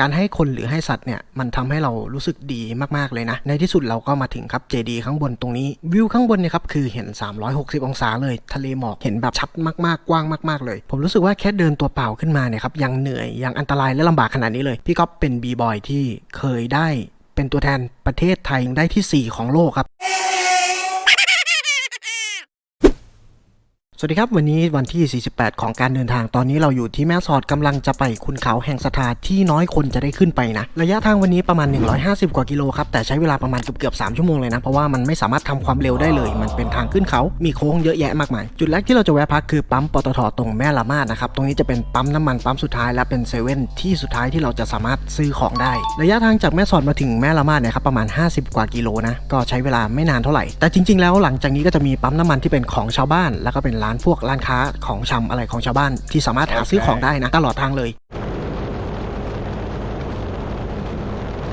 การให้คนหรือให้สัตว์เนี่ยมันทำให้เรารู้สึกดีมากๆเลยนะ ในที่สุดเราก็มาถึงครับเจดีข้างบนตรงนี้ วิวข้างบนเนี่ยครับคือเห็น 360 องศาเลย ทะเลหมอกเห็นแบบชัดมากๆกว้างมากๆเลย ผมรู้สึกว่าแค่เดินตัวเปล่าขึ้นมาเนี่ยครับยังเหนื่อยยังอันตรายและลำบากขนาดนี้เลย พี่ก๊อฟเป็นบีบอยที่เคยได้เป็นตัวแทนประเทศไทยได้ที่ 4 ของโลกครับ สวัสดีครับ วันนี้วันที่ 48 ของการเดินทางตอนนี้เราอยู่ที่แม่สอดกำลังจะไปคุณเขาแห่งสถาที่น้อยคนจะได้ขึ้นไปนะ ระยะทางวันนี้ประมาณ 150 กว่ากิโลครับ แต่ใช้เวลาประมาณเกือบเกือบ3ชั่วโมงเลยนะ เพราะว่ามันไม่สามารถทำความเร็วได้เลย มันเป็นทางขึ้นเขามีโค้งเยอะแยะมากมาย จุดแรกที่เราจะแวะพักคือปั๊มปตทตรงแม่ละมาดนะครับตรงนี้จะเป็นปั๊มน้ำมันปั๊มสุดท้ายและเป็นเซเว่นที่สุดท้ายที่เราจะสามารถซื้อของได้ ระยะทางจากแม่สอดมาถึงแม่ละมาดเนี่ยครับประมาณ 50 กว่ากิโลนะก็ใช้เวลาไม่นานเท่าไหร่แต่จริง ๆ แล้วหลังจากนี้ก็จะมีปั๊มน้ำมันที่เป็นของชาวบ้านแล้วก็เป็นร้านพวกร้านค้าของชำอะไรของชาวบ้านที่สามารถหาซื้อของได้นะตลอดทางเลย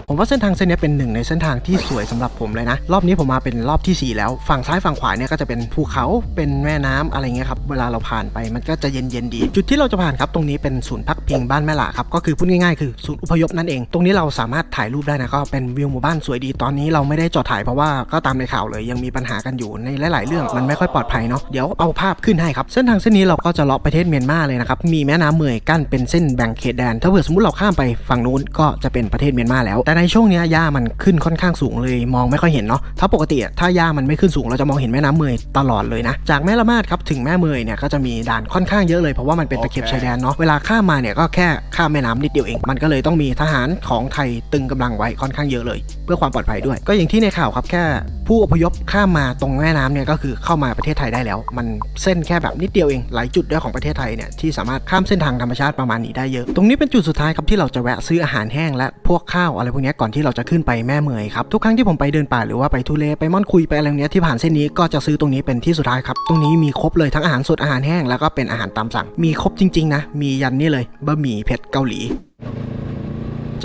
ผมว่าเส้นทางเส้นนี้เป็นหนึ่งในเส้นทางที่สวยสำหรับผมเลยนะ รอบนี้ผมมาเป็นรอบที่ 4 แล้ว ฝั่งซ้ายฝั่งขวาเนี่ยก็จะเป็นภูเขาเป็นแม่น้ำอะไรเงี้ยครับเวลาเราผ่านไปมันก็จะเย็นเย็นๆดี จุดที่เราจะผ่านครับตรงนี้เป็นศูนย์พักพิงบ้านแม่หล่าครับก็คือพูดง่ายๆคือศูนย์อุพยพนั่นเอง ตรงนี้เราสามารถถ่ายรูปได้นะก็เป็นวิวหมู่บ้านสวยดีตอนนี้เราไม่ได้จอดถ่ายเพราะว่าก็ตามในข่าวเลยยังมีปัญหากันอยู่ในหลาย ๆ เรื่องมันไม่ค่อยปลอดภัยเนาะเดี๋ยวเอาภาพขึ้นให้ครับเส้นทางเส้นนี้เราก็จะเลาะประเทศเมียนมาเลยนะครับมีแม่น้ำเมยกั้นเป็นเส้นแบ่งเขตแดน ถ้าเผื่อสมมติเราข้ามไปฝั่งนู้นก็จะเป็นประเทศเมียนมาแล้วแต่ในช่วงเนี้ยหญ้ามันขึ้นค่อนข้างสูงเลยมองไม่ค่อยเห็นเนาะถ้าปกติอะถ้าหญ้ามันไม่ขึ้นสูงเราจะมองเห็นแม่น้ำเมยตลอดเลยนะ จากแม่ละมาดครับถึงแม่เมยเนี่ยก็จะมีด่านค่อนข้างเยอะเลยเพราะว่ามันเป็นตะเข็บชายแดนเนาะเวลาข้ามมาเนี่ยก็แค่ข้ามแม่น้ำนิดเดียวเอง มันก็เลยต้องมีทหารของไทยตึงกำลังไว้ค่อนข้างเยอะเลย เพื่อความปลอดภัยด้วย ก็อย่างที่ในข่าวครับแค่ผู้อพยพข้ามมาตรงแม่น้ำเนี่ยก็คือเข้ามาประเทศไทยได้แล้ว มันเส้นแค่แบบนิดเดียวเองหลายจุดด้วยของประเทศไทยเนี่ยที่สามารถข้ามเส้นทางธรรมชาติประมาณนี้ได้เยอะ ตรงนี้เป็นจุดสุดท้ายครับที่เราจะแวะซื้ออาหารแห้งและพวกข้าวอะไรพวกเนี้ยก่อนที่เราจะขึ้นไปแม่เมยครับทุกครั้งที่ผมไปเดินป่าหรือว่าไปทุเลไปม่อนคุยไปอะไรเนี้ยที่ผ่านเส้นนี้ก็จะซื้อตรงนี้เป็นที่สุดท้ายครับตรงนี้มีครบเลยทั้งอาหารสดอาหารแห้งแล้วก็เป็นอาหารตามสั่ง มีครบจริงๆนะมียันนี่เลยบะหมี่เผ็ดเกาหลี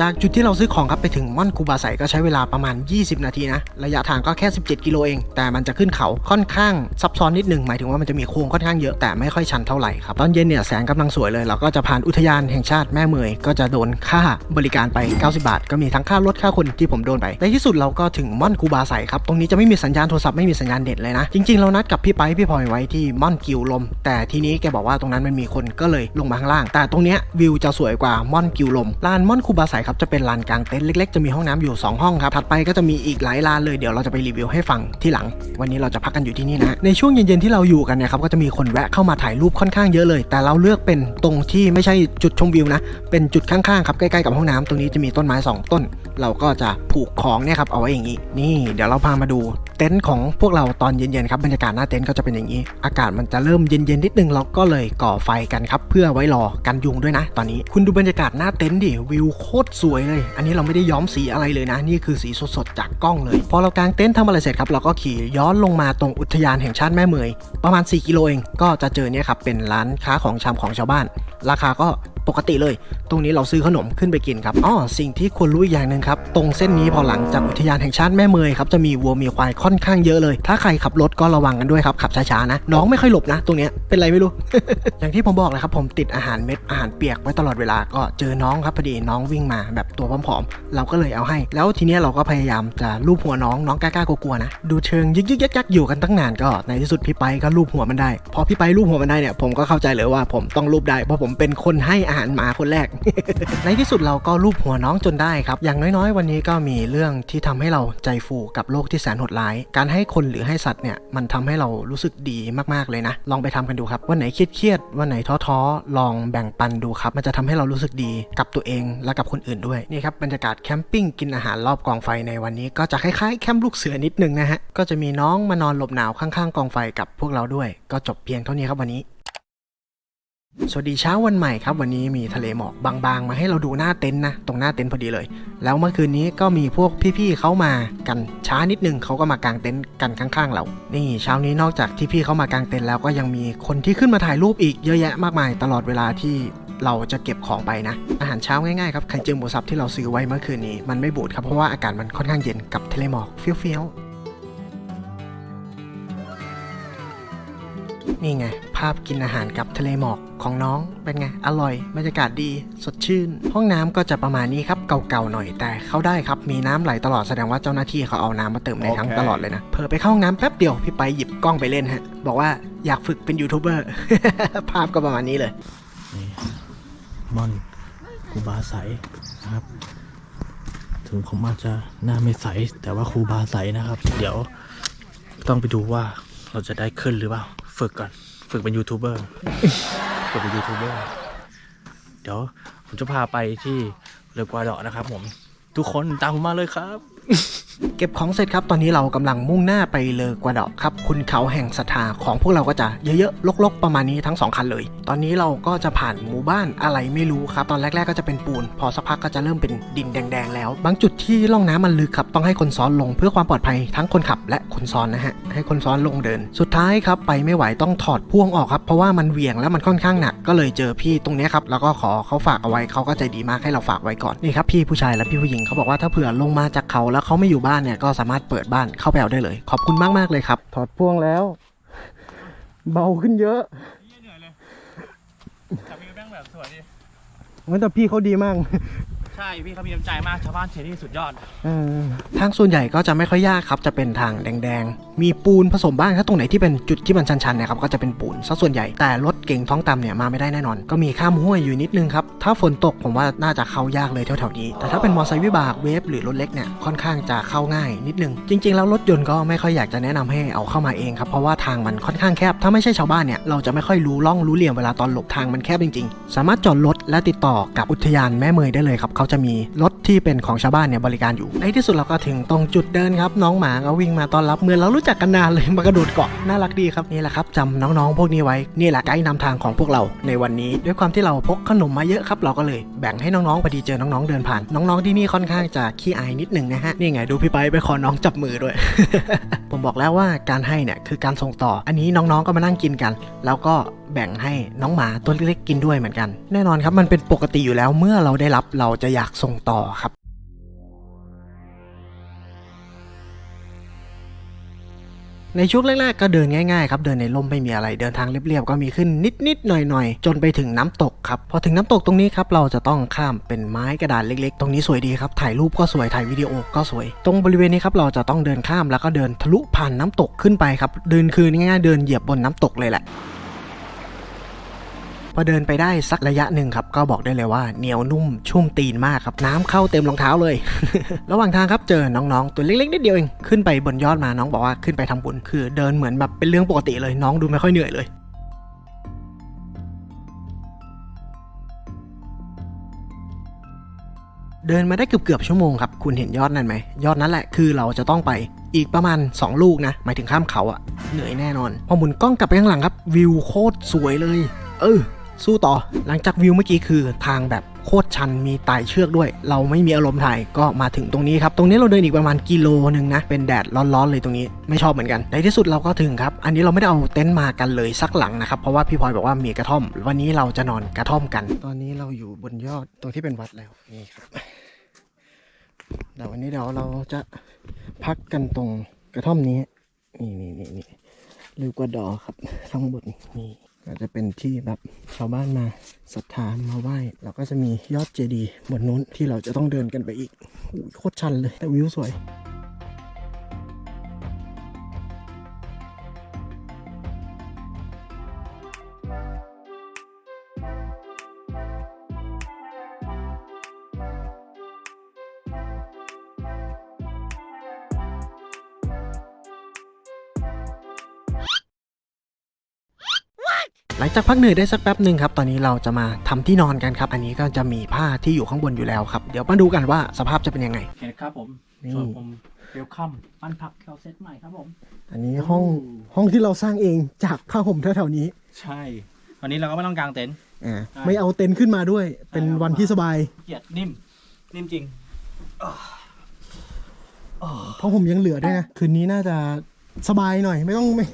จากจุดที่เราซื้อของครับไปถึงม่อนคูบาไซก็ใช้เวลาประมาณ 20 นาทีนะ ระยะทางก็แค่ 17 กิโลเอง แต่มันจะขึ้นเขาค่อนข้างซับซ้อนนิดหนึ่งหมายถึงว่ามันจะมีโค้งค่อนข้างเยอะแต่ไม่ค่อยชันเท่าไหร่ครับ ตอนเย็นเนี่ยแสงกำลังสวยเลยเราก็จะผ่านอุทยานแห่งชาติแม่เมยก็จะโดนค่าบริการไป 90 บาท ก็มีทั้งค่ารถค่าคนที่ผมโดนไปในที่สุดเราก็ถึงม่อนคูบาไซครับตรงนี้จะไม่มีสัญญาณโทรศัพท์ไม่มีสัญญาณเด็ดเลยนะจริงๆเรานัดกับพี่ไปพี่พลอยไว้ที่ม่อนกิวลม แต่ทีนี้แกบอกว่าตรงนั้นมันมีคนก็เลยลงมาข้างล่าง แต่ตรงเนี้ยวิวจะสวยกว่าม่อนกิวลมลานม่อนคูบาไซครับจะเป็นลานกลางเต็นท์เล็กๆ จะมีห้องน้ำอยู่ 2 ห้องครับถัดไปก็จะมีอีกหลายลานเลยเดี๋ยวเราจะไปรีวิวให้ฟังที่หลัง วันนี้เราจะพักกันอยู่ที่นี่นะในช่วงเย็นๆที่เราอยู่กันเนี่ยครับก็จะมีคนแวะเข้ามาถ่ายรูปค่อนข้างเยอะเลย แต่เราเลือกเป็นตรงที่ไม่ใช่จุดชมวิวนะเป็นจุดข้างๆครับใกล้ๆกับห้องน้ำตรงนี้จะมีต้นไม้ 2 ต้น เราก็จะผูกของเนี่ยครับเอาไว้อย่างนี้นี่เดี๋ยวเราพามาดูเต็นท์ของพวกเราตอนเย็นๆครับบรรยากาศหน้าเต็นท์ก็จะเป็นอย่างนี้ อากาศมันจะเริ่มเย็นๆนิดนึงเราก็เลยก่อไฟกันครับเพื่อไว้รอกันยุงด้วยนะ ตอนนี้คุณดูบรรยากาศหน้าเต็นท์ดิวิวโคตรสวยเลย อันนี้เราไม่ได้ย้อมสีอะไรเลยนะ นี่คือสีสดๆจากกล้องเลย พอเรากางเต็นท์ทำอะไรเสร็จครับ เราก็ขี่ย้อนลงมาตรงอุทยานแห่งชาติแม่เมย ประมาณ 4 กิโลเอง ก็จะเจอเนี่ยครับ เป็นร้านค้าของชำของชาวบ้าน ราคาก็ปกติเลย ตรงนี้เราซื้อขนมขึ้นไปกินครับอ๋อสิ่งที่ควรรู้อีกอย่างหนึ่งครับ ตรงเส้นนี้พอหลังจากอุทยานแห่งชาติแม่เมยครับจะมีวัวมีควายค่อนข้างเยอะเลย ถ้าใครขับรถก็ระวังกันด้วยครับขับช้าๆนะ น้องไม่ค่อยหลบนะ ตรงนี้เป็นไรไม่รู้ อย่างที่ผมบอกเลยครับผมติดอาหารเม็ดอาหารเปียกไว้ตลอดเวลาก็เจอน้องครับพอดีน้องวิ่งมาแบบตัวผอมๆเราก็เลยเอาให้ แล้วทีนี้เราก็พยายามจะลูบหัวน้องน้องกล้าๆกลัวๆนะดูเชิงยึกๆยักๆอยู่กันตั้งนานก็ในที่สุดพี่ไปก็ลูบหัวมันได้พอพี่ไปลูบหัวมันได้เนี่ยผมก็เข้าใจเลยว่าผมต้องลูบได้เพราะผมเป็นคนให้อาหารหมาคนแรก ในที่สุดเราก็ลูบหัวน้องจนได้ครับ อย่างน้อยๆ วันนี้ก็มีเรื่องที่ทำให้เราใจฟูกับโลกที่แสนโหดร้าย การให้คนหรือให้สัตว์เนี่ยมันทำให้เรารู้สึกดีมากๆเลยนะ ลองไปทำกันดูครับ วันไหนเครียดๆ วันไหนท้อๆ ลองแบ่งปันดูครับ มันจะทำให้เรารู้สึกดีกับตัวเองและกับคนอื่นด้วย นี่ครับบรรยากาศแคมปิ้งกินอาหารรอบกองไฟในวันนี้ ก็จะคล้ายๆแคมป์ลูกเสือนิดนึงนะฮะ ก็จะมีน้องมานอนหลบหนาวข้างๆ กองไฟกับพวกเราด้วย ก็จบเพียงเท่านี้ครับวันนี้ สวัสดีเช้าวันใหม่ครับ วันนี้มีทะเลหมอกบางๆ มาให้เราดูหน้าเต็นท์นะ ตรงหน้าเต็นท์พอดีเลย แล้วเมื่อคืนนี้ก็มีพวกพี่ๆเขามากันช้านิดนึงเขาก็มากางเต็นท์กันข้างๆ เรา นี่เช้านี้นอกจากที่พี่เขามากางเต็นท์แล้วก็ยังมีคนที่ขึ้นมาถ่ายรูปอีกเยอะแยะมากมาย ตลอดเวลาที่เราจะเก็บของไปนะ อาหารเช้าง่ายๆครับไข่เจียวหมูสับที่เราซื้อไว้เมื่อคืนนี้มันไม่บูดครับเพราะว่าอากาศมันค่อนข้างเย็นกับทะเลหมอกเฟี้ยวๆ นี่ไง ภาพกินอาหารกับทะเลหมอกของน้องเป็นไง อร่อยบรรยากาศดี สดชื่น ห้องน้ำก็จะประมาณนี้ครับ เก่าๆหน่อยแต่เข้าได้ครับ มีน้ำไหลตลอดแสดงว่าเจ้าหน้าที่เขาเอาน้ำมาเติมในทั้งโอเคตลอดเลยนะเผลอไปเข้าห้องน้ำแป๊บเดียวพี่ไปหยิบกล้องไปเล่นฮะ บอกว่าอยากฝึกเป็นยูทูบเบอร์ภาพก็ประมาณนี้เลยมอนครูบาใสนะครับ ถึงผมอาจจะหน้าไม่ใส แต่ว่าครูบาใสนะครับ เดี๋ยวต้องไปดูว่าเราจะได้ขึ้นหรือเปล่า ฝึกก่อน ฝึกเป็นยูทูบเบอร์ฝึกเป็นยูทูบเบอร์เดี๋ยวผมจะพาไปที่เรือกวาดอนะครับผม ทุกคนตามผมมาเลยครับ เก็บของเสร็จครับ ตอนนี้เรากำลังมุ่งหน้าไปเลอกวาดอกครับ คุณเขาแห่งศรัทธาของพวกเราก็จะเยอะๆลกๆ ประมาณนี้ทั้งสองคันเลย ตอนนี้เราก็จะผ่านหมู่บ้านอะไรไม่รู้ครับ ตอนแรกๆก็จะเป็นปูน พอสักพักก็จะเริ่มเป็นดินแดงๆแล้ว บางจุดที่ล่องน้ำมันลึกครับ ต้องให้คนซ้อนลงเพื่อความปลอดภัยทั้งคนขับและคนซ้อนนะฮะ ให้คนซ้อนลงเดิน สุดท้ายครับไปไม่ไหวต้องถอดพ่วงออกครับ เพราะว่ามันเหวี่ยงแล้วมันค่อนข้างหนัก ก็เลยเจอพี่ตรงนี้ครับ แล้วก็ขอเขาฝากเอาไว้เขาก็ใจดีมากให้เราฝากไว้ก่อน นี่ครับพี่ผู้ชายและพี่ผู้หญิงเขาบอกว่าถ้าเผื่อลงมาจากเขาแล้วเขาไม่อยู่บ้านเนี่ยก็สามารถเปิดบ้านเข้าไปเอาได้เลย ขอบคุณมากๆเลยครับ ถอดพ่วงแล้ว เบาขึ้นเยอะเหนื่อยเลยจับมือแม่งแบบสวยดิงั้นแต่พี่เขาดีมาก ใช่พี่เขามีน้ำใจมากชาวบ้านเชนี่สุดยอดทางส่วนใหญ่ก็จะไม่ค่อยยากครับ จะเป็นทางแดงๆ มีปูนผสมบ้าง ถ้าตรงไหนที่เป็นจุดที่มันชันๆเนี่ยครับก็จะเป็นปูนซะส่วนใหญ่ แต่รถเก่งท้องต่ำเนี่ยมาไม่ได้แน่นอน ก็มีข้ามห้วยอยู่นิดนึงครับ ถ้าฝนตกผมว่าน่าจะเข้ายากเลยแถวๆนี้ แต่ถ้าเป็นมอเตอร์ไซค์วิบากเวฟหรือรถเล็กเนี่ยค่อนข้างจะเข้าง่ายนิดนึง จริง ๆ แล้วรถยนต์ก็ไม่ค่อยอยากจะแนะนำให้เอาเข้ามาเองครับ เพราะว่าทางมันค่อนข้างแคบ ถ้าไม่ใช่ชาวบ้านเนี่ยเราจะไม่ค่อยรู้ล่องรู้เหลี่ยมเวลาตอนหลบทางมันแคบจริงๆ สามารถจอดรถและติดต่อกับอุทยานแม่เมยได้เลยครับเขาจะมีรถที่เป็นของชาวบ้านเนี่ยบริการอยู่ ในที่สุดเราก็ถึงตรงจุดเดินครับ น้องหมาก็วิ่งมาต้อนรับเหมือนเรารู้จักกันนานเลยมากระโดดเกาะน่ารักดีครับนี่แหละครับจำน้องๆพวกนี้ไว้นี่แหละไกด์นำทางของพวกเรา ในวันนี้ด้วยความที่เราพกขนมมาเยอะครับเราก็เลยแบ่งให้น้องๆพอดีเจอน้องๆเดินผ่าน น้องๆที่นี่ค่อนข้างจะขี้อายนิดหนึ่งนะฮะนี่ไงดูพี่ไปไปขอน้องจับมือด้วย ผมบอกแล้วว่าการให้เนี่ยคือการส่งต่อ อันนี้น้องๆก็มานั่งกินกัน แล้วก็ แบ่งให้น้องหมาตัวเล็กๆกินด้วยเหมือนกัน แน่นอนครับมันเป็นปกติอยู่แล้วเมื่อเราได้รับเราจะอยากส่งต่อครับในช่วงแรกๆก็เดินง่ายๆครับเดินในร่มไม่มีอะไรเดินทางเรียบๆก็มีขึ้นนิดๆหน่อยๆ จนไปถึงน้ำตกครับพอถึงน้ำตกตรงนี้ครับเราจะต้องข้ามเป็นไม้กระดานเล็กๆ ตรงนี้สวยดีครับถ่ายรูปก็สวยถ่ายวิดีโอก็สวย ตรงบริเวณนี้ครับเราจะต้องเดินข้ามแล้วก็เดินทะลุผ่านน้ำตกขึ้นไปครับเดินคืนง่ายๆเดินเหยียบบนน้ำตกเลยแหละ พอเดินไปได้สักระยะหนึ่งครับก็บอกได้เลยว่าเหนียวนุ่มชุ่มตีนมากครับน้ำเข้าเต็มรองเท้าเลย ระหว่างทางครับเจอน้องๆ ตัวเล็กๆนิดเดียวเองขึ้นไปบนยอดมาน้องบอกว่าขึ้นไปทำบุญคือเดินเหมือนแบบเป็นเรื่องปกติเลยน้องดูไม่ค่อยเหนื่อยเลยเดินมาได้เกือบเกือบๆชั่วโมงครับ คุณเห็นยอดนั่นไหม ยอดนั้นแหละคือเราจะต้องไปอีกประมาณ 2 ลูกนะ หมายถึงข้ามเขาอะเหนื่อยแน่นอน พอหมุนกล้องกลับไปข้างหลังครับ วิวโคตรสวยเลย เออ สู้ต่อหลังจากวิวเมื่อกี้คือทางแบบโคตรชันมีไต่เชือกด้วย เราไม่มีอารมณ์ถ่ายก็มาถึงตรงนี้ครับตรงนี้เราเดินอีกประมาณกิโลหนึ่งนะเป็นแดดร้อนๆเลยตรงนี้ไม่ชอบเหมือนกันในที่สุดเราก็ถึงครับอันนี้เราไม่ได้เอาเต็นท์มากันเลยสักหลังนะครับเพราะว่าพี่พลอยบอกว่ามีกระท่อม วันนี้เราจะนอนกระท่อมกัน ตอนนี้เราอยู่บนยอดตรงที่เป็นวัดแล้วนี่ครับเดี๋ยววันนี้เดี๋ยวเราจะพักกันตรงกระท่อมนี้นี่นี่นี่นี่ลูกกระดอครับข้างบนนี่ ก็จะเป็นที่แบบชาวบ้านมาศรัทธามาไหว้แล้วก็จะมียอดเจดีย์บนนู้นที่เราจะต้องเดินกันไปอีกโอ้ยโคตรชันเลยแต่วิวสวย หลังจากพักเหนื่อยได้สักแป๊บหนึ่งครับ ตอนนี้เราจะมาทำที่นอนกันครับ อันนี้ก็จะมีผ้าที่อยู่ข้างบนอยู่แล้วครับ เดี๋ยวมาดูกันว่าสภาพจะเป็นยังไงโอเคครับผมนี่ส่วนผมเวลคัมบ้านพักเราเซตใหม่ครับผม อันนี้ห้องห้องที่เราสร้างเองจากผ้าห่มแถวๆนี้ ใช่วันนี้เราก็ไม่ต้องกางเต็นท์อ่าใช่ไม่เอาเต็นท์ขึ้นมาด้วย เป็นวันที่สบายเกียดนิ่ม นิ่มจริงผ้าห่มยังเหลือด้วยนะ คืนนี้น่าจะ สบายหน่อยไม่ต้องไม่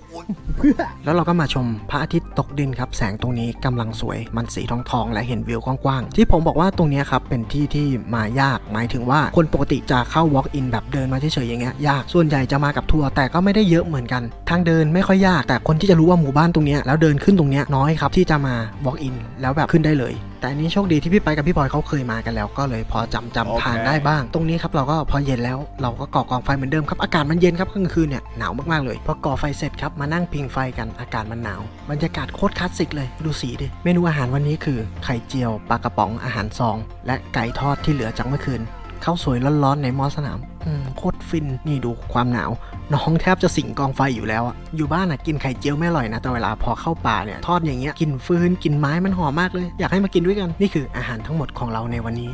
เพื่อแล้วเราก็มาชมพระอาทิตย์ตกดินครับ แสงตรงนี้กำลังสวยมันสีทองทองและเห็นวิวกว้างๆ ที่ผมบอกว่าตรงนี้ครับ เป็นที่ที่มายาก หมายถึงว่าคนปกติจะเข้า walk in แบบเดินมาเฉยๆอย่างเงี้ยยากส่วนใหญ่จะมากับทัวร์แต่ก็ไม่ได้เยอะเหมือนกัน ทางเดินไม่ค่อยยาก แต่คนที่จะรู้ว่าหมู่บ้านตรงนี้แล้วเดินขึ้นตรงนี้น้อยครับที่จะมา walk in แล้วแบบขึ้นได้เลยแต่อันนี้โชคดีที่พี่ไปกับพี่พลอยเขาเคยมากันแล้ว ก็เลยพอจำจำโอเคทางได้บ้าง ตรงนี้ครับเราก็พอเย็นแล้วเราก็ก่อกองไฟเหมือนเดิมครับอากาศมันเย็นครับกลางคืนเนี่ยหนาวมากๆเลยพอก่อไฟเสร็จครับมานั่งพิงไฟกันอากาศมันหนาวบรรยากาศโคตรคลาสสิกเลยดูสีดิเมนูอาหารวันนี้คือไข่เจียวปลากระป๋องอาหารซอง และไก่ทอดที่เหลือจากเมื่อคืนข้าวสวยร้อนๆในหม้อสนามอืม โคตรฟิน นี่ดูความหนาว น้องแทบจะสิงกองไฟอยู่แล้วอะอยู่บ้านอะกินไข่เจียวไม่อร่อยนะ แต่เวลาพอเข้าป่าเนี่ยทอดอย่างเงี้ยกลินฟืนกลินไม้มันหอมมากเลย อยากให้มากินด้วยกัน นี่คืออาหารทั้งหมดของเราในวันนี้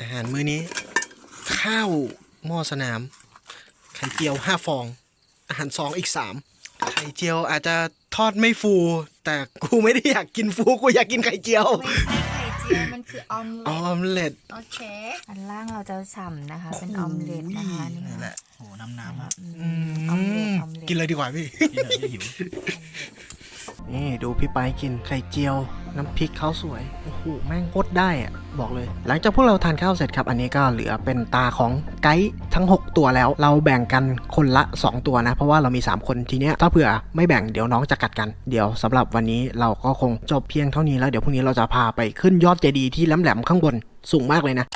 อาหารมื้อนี้ ข้าวหม้อสนาม ไข่เจียวห้าฟอง อาหารซองอีกสามไข่เจียวอาจจะทอดไม่ฟู แต่กูไม่ได้อยากกินฟู กูอยากกินไข่เจียว ม่ใช่ไข่เจียวมันคือออมอเล็ตอมเล็ตโอเค อันล่างเราจะฉ่ำนะคะ เป็นออมเล็ตนะคะนี่นี่แหค่ะละโหน้ำน้ำอะอืมออมเล็ตออมเล็ตกินเลยดีกว่าพี่ที่ไหนที่หิว นี่ดูพี่ไปกินไข่เจียว น้ำพริกข้าวสวย โอ้โห แม่งโคตรได้อะบอกเลย หลังจากพวกเราทานข้าวเสร็จครับ อันนี้ก็เหลือเป็นตาของไกด์ทั้ง 6 ตัวแล้ว เราแบ่งกันคนละ 2 ตัวนะ เพราะว่าเรามี 3 คนทีเนี้ยถ้าเผื่อไม่แบ่งเดี๋ยวน้องจะกัดกัน เดี๋ยวสำหรับวันนี้เราก็คงจบเพียงเท่านี้แล้วเดี๋ยวพรุ่งนี้เราจะพาไปขึ้นยอดเจดีย์ที่แหลมๆข้างบนสูงมากเลยนะ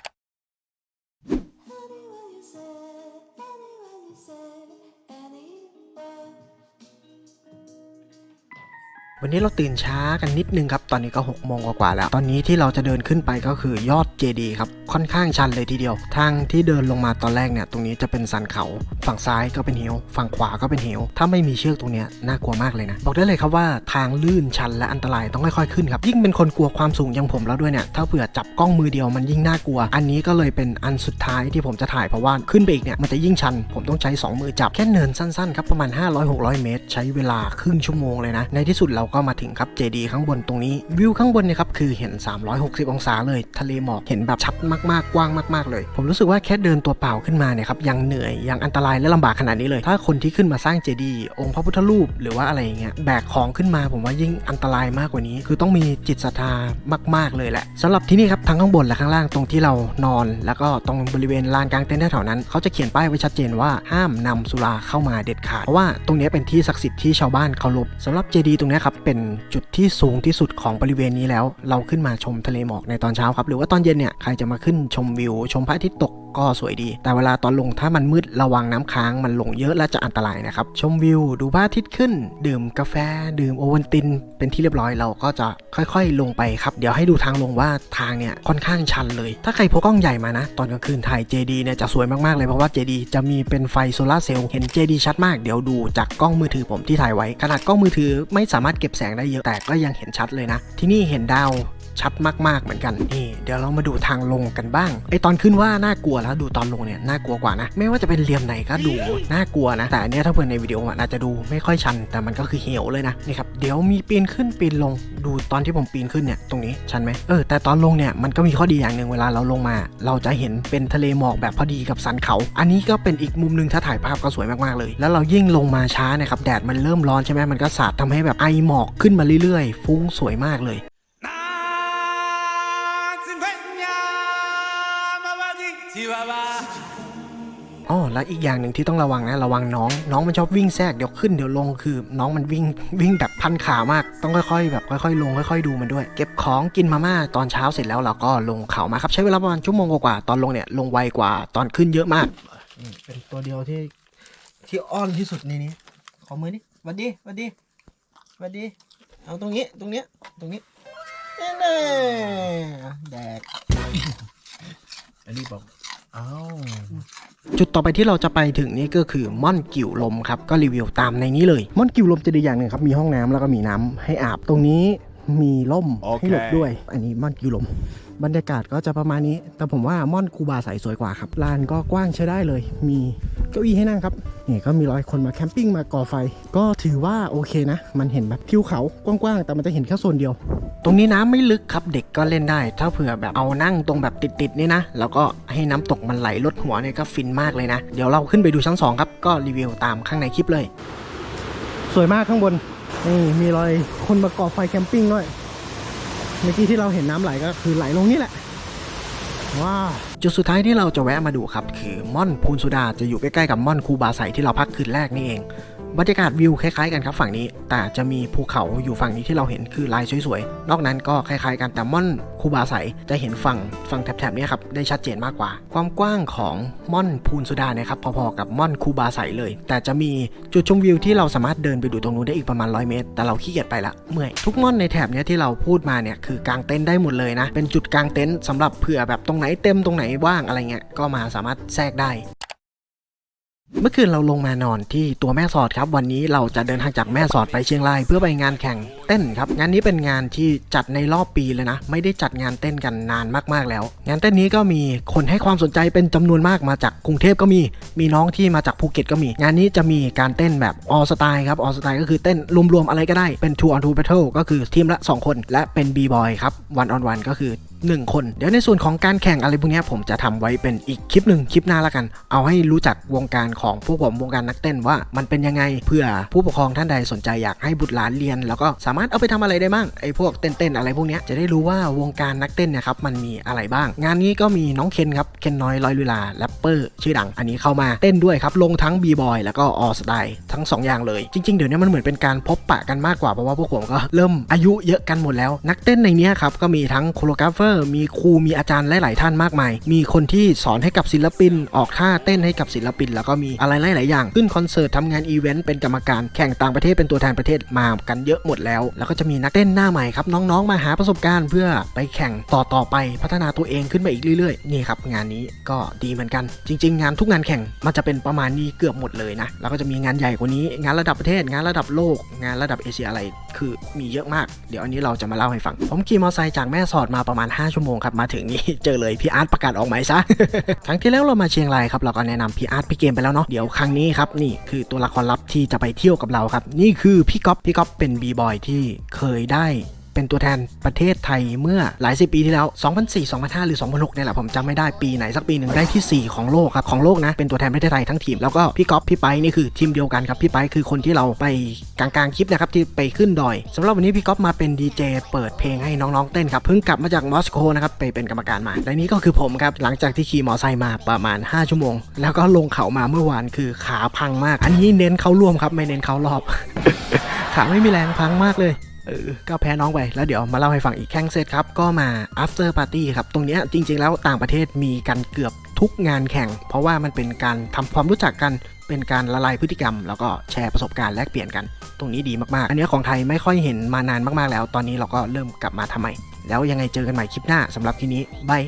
วันนี้เราตื่นช้ากันนิดนึงครับ ตอนนี้ก็6โมงกว่าแล้ว ตอนนี้ที่เราจะเดินขึ้นไปก็คือยอดเจดีครับ ค่อนข้างชันเลยทีเดียว ทางที่เดินลงมาตอนแรกเนี่ย ตรงนี้จะเป็นสันเขา ฝั่งซ้ายก็เป็นเหว ฝั่งขวาก็เป็นเหว ถ้าไม่มีเชือกตรงเนี้ยน่ากลัวมากเลยนะ บอกได้เลยครับว่าทางลื่นชันและอันตรายต้องค่อยๆขึ้นครับ ยิ่งเป็นคนกลัวความสูงอย่างผมแล้วด้วยเนี่ย ถ้าเผื่อจับกล้องมือเดียวมันยิ่งน่ากลัว อันนี้ก็เลยเป็นอันสุดท้ายที่ผมจะถ่ายเพราะว่าขึ้นไปอีกเนี่ยมันจะยิ่งชัน ผมต้องใช้สองมือจับ แค่เนินสั้นๆครับประมาณ500-600 เมตร ใช้เวลาครึ่งชั่วโมงเลยนะ ในที่สุดเราก็มาถึงครับเจดีย์ข้างบนตรงนี้ วิวข้างบนเนี่ยครับคือเห็น 360 องศาเลย ทะเลหมอกเห็นแบบชัดมากๆกว้างมาก ๆ เลย ผมรู้สึกว่าแค่เดินตัวเปล่าขึ้นมาเนี่ยครับยังเหนื่อยยังอันตรายและลำบากขนาดนี้เลย ถ้าคนที่ขึ้นมาสร้างเจดีย์องค์พระพุทธรูปหรือว่าอะไรอย่างเงี้ยแบกของขึ้นมาผมว่ายิ่งอันตรายมากกว่านี้ คือต้องมีจิตศรัทธามาก ๆเลยแหละสำหรับที่นี่ครับทั้งข้างบนและข้างล่างตรงที่เรานอน แล้วก็ตรงบริเวณลานกลางเต็นท์แถวๆนั้นเขาจะเขียนป้ายไว้ชัดเจนว่าห้ามนำสุราเข้ามาเด็ดขาดเพราะว่าตรงนี้เป็นที่ศักดิ์สิทธิ์ที่ชาวบ้านเคารพสำหรับเจดีย์ตรงนี้ครับเป็นจุดที่สูงที่สุดของบริเวณนี้แล้ว เราขึ้นมาชมทะเลหมอกในตอนเช้าครับ หรือว่าตอนเย็นเนี่ยใครจะมาขึ้นชมวิว ชมพระอาทิตย์ตก ก็สวยดี แต่เวลาตอนลงถ้ามันมืดระวังน้ำค้างมันลงเยอะและจะอันตรายนะครับ ชมวิวดูพระอาทิตย์ขึ้น ดื่มกาแฟ ดื่มโอวัลติน เป็นที่เรียบร้อยเราก็จะค่อยๆ ลงไปครับ เดี๋ยวให้ดูทางลงว่าทางเนี่ยค่อนข้างชันเลย ถ้าใครพกกล้องใหญ่มานะ ตอนกลางคืนถ่ายเจดีเนี่ยจะสวยมากๆเลยเพราะว่าเจดีจะมีเป็นไฟโซลาเซลล์เห็นเจดีชัดมากเดี๋ยวดูจากกล้องมือถือผมที่ถ่ายไว้ขนาดกล้องมือถือไม่สามารถเก็บแสงได้เยอะแต่ก็ยังเห็นชัดเลยนะ ที่นี่เห็นดาว ชัดมากๆเหมือนกันนี่เดี๋ยวเรามาดูทางลงกันบ้างไอตอนขึ้นว่าน่ากลัวแล้วดูตอนลงเนี่ยน่ากลัวกว่านะ ไม่ว่าจะเป็นเหลี่ยมไหนก็ดูน่ากลัวนะ แต่อันเนี้ยถ้าเพื่อนในวิดีโอมันอาจจะดูไม่ค่อยชัน แต่มันก็คือเหวเลยนะนี่ครับเดี๋ยวมีปีนขึ้นปีนลงดูตอนที่ผมปีนขึ้นเนี่ยตรงนี้ชันไหมเออแต่ตอนลงเนี่ยมันก็มีข้อดีอย่างหนึ่งเวลาเราลงมา เราจะเห็นเป็นทะเลหมอกแบบพอดีกับสันเขา อันนี้ก็เป็นอีกมุมหนึงถ้าถ่ายภาพก็สวยมากๆเลย แล้วเรายิ่งลงมาช้านะครับแดดมันเริ่มร้อนใช่ไหมมันก็สาดทำให้แบบไอหมอกขึ้นมาเรื่อยๆ ฟุ้งสวยมากเลย อ๋อและอีกอย่างหนึ่งที่ต้องระวังนะระวังน้อง น้องมันชอบวิ่งแทรกเดี๋ยวขึ้นเดี๋ยวลงคือ น้องมันวิ่งวิ่งแบบพันขามาก ต้องค่อยๆ แบบค่อยๆ ลงค่อยๆ ดูมันด้วย เก็บของกินมาม่าตอนเช้าเสร็จแล้วเราก็ลงเขามาครับใช้เวลาประมาณชั่วโมงกว่าๆตอนลงเนี่ยลงไวกว่าตอนขึ้นเยอะมากเป็นตัวเดียวที่ที่อ้อนที่สุดในนี้ขอมือดิหวัดดีหวัดดีหวัดดีเอาตรงนี้ตรงเนี้ยตรงนี้แน่ๆแดกอันนี้บอกเอ้าจุดต่อไปที่เราจะไปถึงนี่ก็คือม่อนกิ่วลมครับก็รีวิวตามในนี้เลย ม่อนกิ่วลมจะดีอย่างหนึ่งครับ มีห้องน้ำแล้วก็มีน้ำให้อาบตรงนี้มีร่มโอเคให้หลบด้วย อันนี้ม่อนกิ่วลม บรรยากาศก็จะประมาณนี้ แต่ผมว่าม่อนคูบาใสสวยกว่าครับลานก็กว้างใช้ได้เลย มีเก้าอี้ให้นั่งครับนี่ก็มีร้อยคนมาแคมปิ้งมาก่อไฟ ก็ถือว่าโอเคนะ มันเห็นแบบทิวเขากว้างๆ แต่มันจะเห็นแค่โซนเดียว ตรงนี้น้ำไม่ลึกครับเด็กก็เล่นได้ ถ้าเผื่อแบบเอานั่งตรงแบบติดๆนี่นะ แล้วก็ให้น้ำตกมันไหลลดหัวเนี่ยก็ฟินมากเลยนะ เดี๋ยวเราขึ้นไปดูชั้น2ครับก็รีวิวตามข้างในคลิปเลย สวยมากข้างบนนี่มีรอยคนประกอไฟแคมปิ้งด้วย เมื่อกี้ที่เราเห็นน้ำไหลก็คือไหลลงนี่แหละว้าจุดสุดท้ายที่เราจะแวะมาดูครับ คือม่อนพูนสุดาจะอยู่ใกล้ๆกับม่อนคูบาไซที่เราพักคืนแรกนี่เอง บรรยากาศวิวคล้ายๆกันครับฝั่งนี้ แต่จะมีภูเขาอยู่ฝั่งนี้ที่เราเห็นคือลายสวยๆ นอกนั้นก็คล้ายๆกันแต่ม่อนคูบาไซจะเห็นฝั่งฝั่งแถบๆนี้ครับได้ชัดเจนมากกว่า ความกว้างของม่อนพูนสุดาเนี่ยครับพอๆกับม่อนคูบาไซเลย แต่จะมีจุดชมวิวที่เราสามารถเดินไปดูตรงนู้นได้อีกประมาณ 100 เมตร แต่เราขี้เกียจไปละเมื่อยทุกม่อนในแถบนี้ที่เราพูดมาเนี่ยคือกางเต็นท์ได้หมดเลยนะเป็นจุดกางเต็นท์สำหรับเผื่อแบบตรงไหนเต็มตรงไหนว่างอะไรเงี้ยก็มาสามารถแทรกได้ เมื่อคืนเราลงมานอนที่ตัวแม่สอดครับ วันนี้เราจะเดินทางจากแม่สอดไปเชียงราย เพื่อไปงานแข่งเต้นครับ งานนี้เป็นงานที่จัดในรอบปีเลยนะ ไม่ได้จัดงานเต้นกันนานมากๆแล้ว งานเต้นนี้ก็มีคนให้ความสนใจเป็นจำนวนมากมาจากกรุงเทพก็มี มีน้องที่มาจากภูเก็ตก็มี งานนี้จะมีการเต้นแบบออสไตล์ครับออสไตล์ก็คือเต้นรวมๆอะไรก็ได้เป็น two on two battle ก็คือทีมละ 2 คน และเป็น b boy ครับ one on one ก็คือ 1 คน เดี๋ยวในส่วนของการแข่งอะไรพวกนี้ผมจะทำไว้เป็นอีกคลิปหนึ่งคลิปหน้าละกัน เอาให้รู้จักวงการของพวกผมวงการนักเต้นว่ามันเป็นยังไงเพื่อผู้ปกครองท่านใดสนใจอยากให้บุตรหลานเรียน แล้วก็สามารถเอาไปทำอะไรได้บ้างไอ้พวกเต้นๆอะไรพวกนี้จะได้รู้ว่าวงการนักเต้นนี่ยครับมันมีอะไรบ้าง งานนี้ก็มีน้องเคนครับเคนน้อยลอยลุลาแรปเปอร์ชื่อดัง อันนี้เข้ามาเต้นด้วยครับลงทั้งบีบอยแล้วก็ออสไตล์ทั้งสองอย่างเลย จริงๆเดี๋ยวนี้มันเหมือนเป็นการพบปะกันมากกว่าเพราะว่าพวกผมก็เริ่มอายุเยอะกันหมดแล้ว นักเต้นในนี้ครับก็มีทั้งโคโรกราฟเฟอร์มีครูมีอาจารย์หลาย ๆ ท่านมากมาย มีคนที่สอนให้กับศิลปิน ออกท่าเต้นให้กับศิลปิน แล้วก็มีอะไรหลาย ๆ อย่าง ขึ้นคอนเสิร์ตทำงานอีเวนต์เป็นกรรมการแข่งต่างประเทศเป็นตัวแทนประเทศมากันเยอะหมดแล้ว แล้วก็จะมีนักเต้นหน้าใหม่ครับน้อง ๆ มาหาประสบการณ์ เพื่อไปแข่งต่อต่อไปพัฒนาตัวเองขึ้นไปอีกเรื่อย ๆ นี่ครับงานนี้ก็ดีเหมือนกัน จริง ๆ งานทุกงานแข่งมันจะเป็นประมาณนี้เกือบหมดเลยนะแล้วก็จะมีงานใหญ่กว่านี้ งานระดับประเทศ งานระดับโลก งานระดับเอเชียอะไร คือมีเยอะมาก เดี๋ยวอันนี้เราจะมาเล่าให้ฟัง ผมขี่มอเตอร์ไซค์จากแม่สอดมาประมาณ5ชั่วโมงครับมาถึงนี่เจอเลยพี่อาร์ตประกาศออกหมายซะครั้งที่แล้วเรามาเชียงรายครับเราก็แนะนำพี่อาร์ตพี่เกมไปแล้วเนาะเดี๋ยวครั้งนี้ครับนี่คือตัวละครลับที่จะไปเที่ยวกับเราครับ นี่คือพี่ก๊อฟพี่ก๊อฟเป็นบีบอยที่เคยได้ เป็นตัวแทนประเทศไทยเมื่อหลายสิบปีที่แล้ว 2004 2005 หรือ 2006เนี่ยแหละผมจำไม่ได้ปีไหนสักปีหนึ่งได้ที่ 4 ของโลกครับของโลกนะเป็นตัวแทนประเทศไทยทั้งทีมแล้วก็พี่ก๊อฟพี่ไปนี่คือทีมเดียวกันครับพี่ไปคือคนที่เราไปกลางๆคลิปนะครับที่ไปขึ้นดอยสำหรับวันนี้พี่ก๊อฟมาเป็นดีเจเปิดเพลงให้น้องๆเต้นครับเพิ่งกลับมาจากมอสโกนะครับไปเป็นกรรมการมาและนี่ก็คือผมครับหลังจากที่ขี่มอไซค์มาประมาณ 5 ชั่วโมง แล้วก็ลงเขามาเมื่อวานคือขาพังมาก อันนี้เน้นเขาร่วมครับไม่เน้นเขารอบขาไม่มีแรงพังมากเลย เออก็แพ้น้องไป แล้วเดี๋ยวมาเล่าให้ฟังอีกแข่งเสร็จครับ ก็มา after party ครับ ตรงนี้จริง ๆ แล้วต่างประเทศมีกันเกือบทุกงานแข่ง เพราะว่ามันเป็นการทำความรู้จักกันเป็นการละลายพฤติกรรม แล้วก็แชร์ประสบการณ์แลกเปลี่ยนกัน ตรงนี้ดีมากๆ อันนี้ของไทยไม่ค่อยเห็นมานานมากๆแล้ว ตอนนี้เราก็เริ่มกลับมาทำใหม่แล้วยังไงเจอกันใหม่คลิปหน้าสำหรับทีนี้บาย